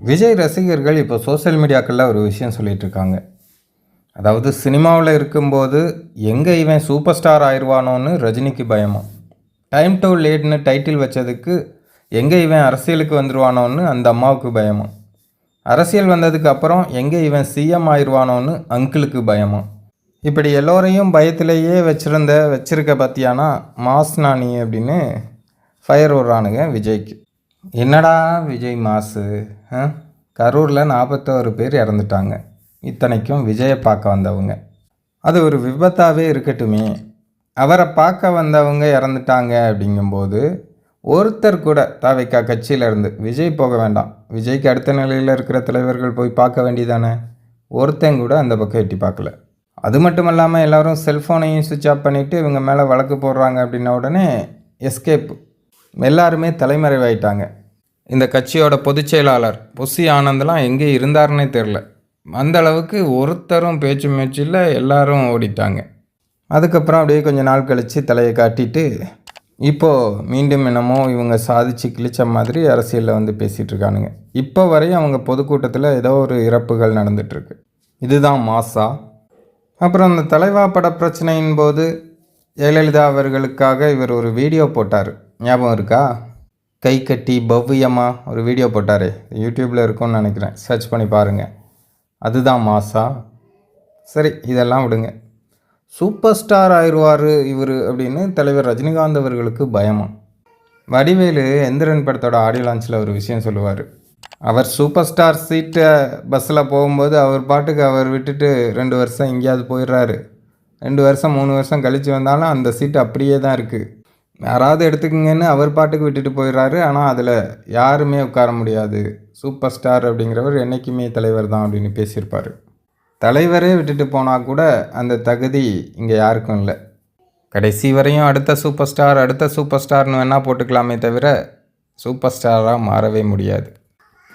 விஜய் ரசிகர்கள் இப்போ சோஷியல் மீடியாக்களில் ஒரு விஷயம் சொல்லிகிட்டு இருக்காங்க அதாவது சினிமாவில் இருக்கும்போது எங்கே இவன் சூப்பர் ஸ்டார் ஆயிடுவானோன்னு ரஜினிக்கு பயமா? டைம் டு லேட்னு டைட்டில் வச்சதுக்கு எங்கே இவன் அரசியலுக்கு வந்துடுவானோன்னு அந்த அம்மாவுக்கு பயமா? அரசியல் வந்ததுக்கு அப்புறம் எங்கே இவன் சிஎம் ஆயிடுவானோன்னு அங்கிளுக்கு பயமா? இப்படி எல்லோரையும் பயத்திலேயே வச்சுருந்த வச்சுருக்க பார்த்தியானா மாஸ் நானி அப்படின்னு ஃபயர் விடுறானுங்க விஜய்க்கு. என்னடா விஜய் மாசு ஆ? கரூரில் நாற்பத்தோரு பேர் இறந்துட்டாங்க. இத்தனைக்கும் விஜயை பார்க்க வந்தவங்க. அது ஒரு விபத்தாகவே இருக்கட்டுமே. அவரை பார்க்க வந்தவங்க இறந்துட்டாங்க அப்படிங்கும்போது ஒருத்தர் கூட தாவைக்கா கட்சியிலேருந்து விஜய் போக வேண்டாம். விஜய்க்கு அடுத்த நிலையில் இருக்கிற தலைவர்கள் போய் பார்க்க வேண்டியதானே? ஒருத்தன் கூட அந்த பக்கம் எட்டி பார்க்கல. அது மட்டும் இல்லாமல் எல்லோரும் செல்ஃபோனையும் சுவிட்ச் ஆஃப் பண்ணிவிட்டு இவங்க மேலே வழக்கு போடுறாங்க அப்படின்ன உடனே எஸ்கேப் எல்லாருமே தலைமறைவாயிட்டாங்க. இந்த கட்சியோட பொதுச் செயலாளர் ஆனந்தெலாம் ஆனந்த்லாம் எங்கே இருந்தாருன்னே தெரில அந்த அளவுக்கு ஒருத்தரும் பேச்சு முயற்சியில் எல்லாரும் ஓடிட்டாங்க. அதுக்கப்புறம் அப்படியே கொஞ்சம் நாள் கழித்து தலையை காட்டிட்டு இப்போது மீண்டும் என்னமோ இவங்க சாதிச்சு கிழிச்ச மாதிரி அரசியலில் வந்து பேசிகிட்டு இருக்கானுங்க. இப்போ வரையும் அவங்க பொதுக்கூட்டத்தில் ஏதோ ஒரு இறப்புகள் நடந்துகிட்ருக்கு இதுதான் மாசா. அப்புறம் அந்த தலைவா பட பிரச்சனையின் போது ஜெயலலிதா அவர்களுக்காக இவர் ஒரு வீடியோ போட்டார். ஞாபகம் இருக்கா? கை கட்டி பவ்யமா ஒரு வீடியோ போட்டார். யூடியூப்பில் இருக்கும்னு நினைக்கிறேன். சர்ச் பண்ணி பாருங்கள் அதுதான் மாசா. சரி இதெல்லாம் விடுங்க. சூப்பர் ஸ்டார் ஆயிடுவார் இவர் அப்படின்னு தலைவர் ரஜினிகாந்த் அவர்களுக்கு பயமா? வடிவேலு எந்திரன் படத்தோட ஆடியோ லான்ச்சில் ஒரு விஷயம் சொல்லுவார். அவர் சூப்பர் ஸ்டார் சீட்டை பஸ்ஸில் போகும்போது அவர் பாட்டுக்கு அவர் விட்டுட்டு ரெண்டு வருஷம் எங்கேயாவது போயிடுறாரு. ரெண்டு வருஷம் மூணு வருஷம் கழித்து வந்தாலும் அந்த சீட்டு அப்படியே தான் இருக்குது யாராவது எடுத்துக்கங்கன்னு அவர் பாட்டுக்கு விட்டுட்டு போயிடுறாரு. ஆனால் அதில் யாருமே உட்கார முடியாது. சூப்பர் ஸ்டார் அப்படிங்கிறவர் என்றைக்குமே தலைவர் தான் அப்படின்னு பேசியிருப்பார். தலைவரே விட்டுட்டு போனால் கூட அந்த தகுதி இங்கே யாருக்கும் இல்லை. கடைசி வரையும் அடுத்த சூப்பர் ஸ்டார் அடுத்த சூப்பர் ஸ்டார்னு வேணால் போட்டுக்கலாமே தவிர சூப்பர் ஸ்டாராக மாறவே முடியாது.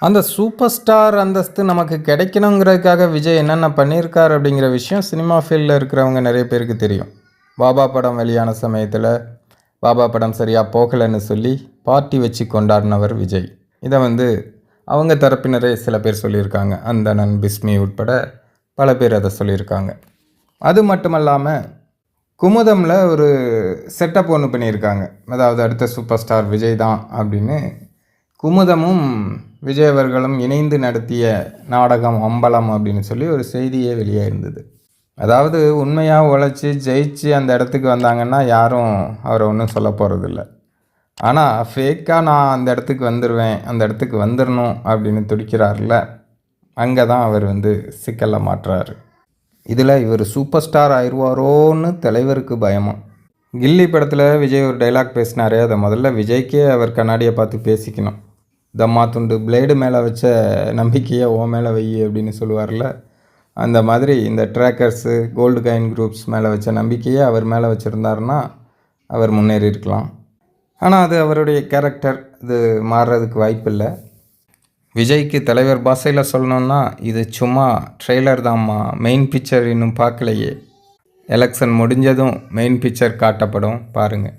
அந்த சூப்பர் ஸ்டார் அந்தஸ்து நமக்கு கிடைக்கணுங்கிறதுக்காக விஜய் என்னென்ன பண்ணியிருக்கார் அப்படிங்கிற விஷயம் சினிமா ஃபீல்டில் இருக்கிறவங்க நிறைய பேருக்கு தெரியும். பாபா படம் வெளியான சமயத்தில் பாபா படம் சரியாக போகலைன்னு சொல்லி பார்ட்டி வச்சு கொண்டாடினவர் விஜய். இதை வந்து அவங்க தரப்பினரே சில பேர் சொல்லியிருக்காங்க. அந்தணன் பிஸ்மி உட்பட பல பேர் அதை சொல்லியிருக்காங்க. அது மட்டுமல்லாமல் குமுதமில் ஒரு செட்டப் ஒன்று பண்ணியிருக்காங்க. அதாவது அடுத்த சூப்பர் ஸ்டார் விஜய் தான் அப்படின்னு. குமுதமும் விஜய் அவர்களும் இணைந்து நடத்திய நாடகம் அம்பலம் அப்படின்னு சொல்லி ஒரு செய்தியே வெளியே இருந்தது அதாவது உண்மையாக உழைச்சி ஜெயிச்சு அந்த இடத்துக்கு வந்தாங்கன்னா யாரும் அவரை ஒன்றும் சொல்ல போகிறதில்ல ஆனால் ஃபேக்காக நான் அந்த இடத்துக்கு வந்துடுவேன் அந்த இடத்துக்கு வந்துடணும் அப்படின்னு துடிக்கிறார்ல அங்கே தான் அவர் வந்து சிக்கலில் மாட்டுறாரு. இதில் இவர் சூப்பர் ஸ்டார் ஆயிடுவாரோன்னு தலைவருக்கு பயமும் கில்லி படத்தில் விஜய் ஒரு டைலாக் பேசினாரே அதை முதல்ல விஜய்க்கே அவர் கண்ணாடியை பார்த்து பேசிக்கணும். தம்மா துண்டு பிளேடு மேலே வச்ச நம்பிக்கையை ஓ மேலே வை அப்படின்னு சொல்லுவார்ல அந்த மாதிரி இந்த ட்ராக்கர்ஸு கோல்டு காயின் குரூப்ஸ் மேலே வச்ச நம்பிக்கையை அவர் மேலே வச்சுருந்தாருன்னா அவர் முன்னேறி இருக்கலாம். ஆனால் அது அவருடைய கேரக்டர் இது மாறுறதுக்கு வாய்ப்பில்லை விஜய்க்கு தலைவர் பாஷையில் சொல்லணுன்னா இது சும்மா ட்ரெய்லர் தாம்மா மெயின் பிக்சர் இன்னும் பார்க்கலையே. எலெக்ஷன் முடிஞ்சதும் மெயின் பிக்சர் காட்டப்படும் பாருங்கள்